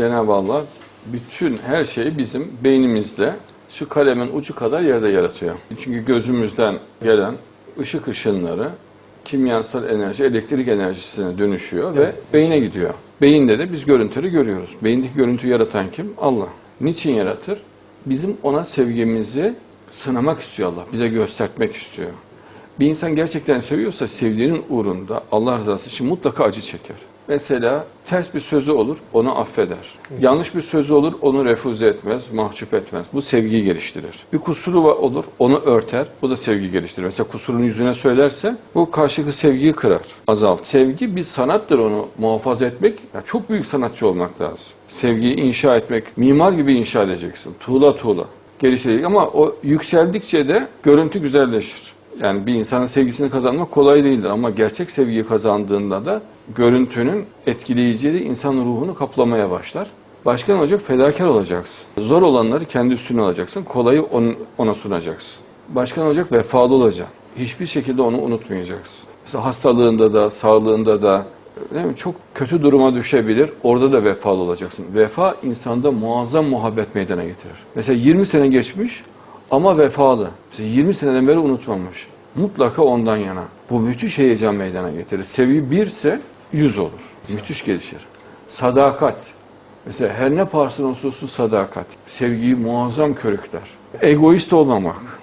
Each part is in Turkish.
Cenab-ı Allah bütün her şeyi bizim beynimizde şu kalemin ucu kadar yerde yaratıyor. Çünkü gözümüzden gelen ışık ışınları kimyasal enerji, elektrik enerjisine dönüşüyor ve beyne gidiyor. Beyinde de biz görüntüleri görüyoruz. Beyindeki görüntüyü yaratan kim? Allah. Niçin yaratır? Bizim ona sevgimizi sınamak istiyor Allah. Bize göstermek istiyor. Bir insan gerçekten seviyorsa sevdiğinin uğrunda Allah rızası için mutlaka acı çeker. Mesela ters bir sözü olur, onu affeder. Yanlış bir sözü olur, onu refüze etmez, mahcup etmez. Bu sevgiyi geliştirir. Bir kusuru olur, onu örter. Bu da sevgi geliştirir. Mesela kusurunu yüzüne söylerse bu karşılıklı sevgiyi kırar, azalt. Sevgi bir sanattır onu muhafaza etmek. Ya çok büyük sanatçı olmak lazım. Sevgiyi inşa etmek, mimar gibi inşa edeceksin. Tuğla tuğla geliştirecek ama o yükseldikçe de görüntü güzelleşir. Yani bir insanın sevgisini kazanmak kolay değildir ama gerçek sevgiyi kazandığında da görüntünün etkileyiciliği de insanın ruhunu kaplamaya başlar. Başkan olacak, fedakar olacaksın. Zor olanları kendi üstüne alacaksın, kolayı ona sunacaksın. Başkan olacak, vefalı olacaksın. Hiçbir şekilde onu unutmayacaksın. Mesela hastalığında da, sağlığında da değil mi? çok kötü duruma düşebilir. Orada da vefalı olacaksın. Vefa insanda muazzam muhabbet meydana getirir. Mesela 20 sene geçmiş ama vefalı. Mesela 20 seneden beri unutmamış. Mutlaka ondan yana. Bu müthiş heyecan meydana getirir. Seviye 1 ise 100 olur. Müthiş gelişir. Sadakat. Mesela her ne pahasına olursa olsun sadakat. Sevgiyi muazzam körükler. Egoist olmamak,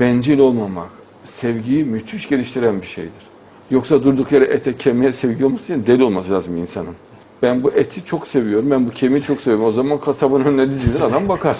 bencil olmamak, sevgiyi müthiş geliştiren bir şeydir. Yoksa durduk yere ete, kemiğe sevgi olması için deli olması lazım insanın. Ben bu eti çok seviyorum, ben bu kemiği çok seviyorum. O zaman kasabın önüne dizilir, adam bakar.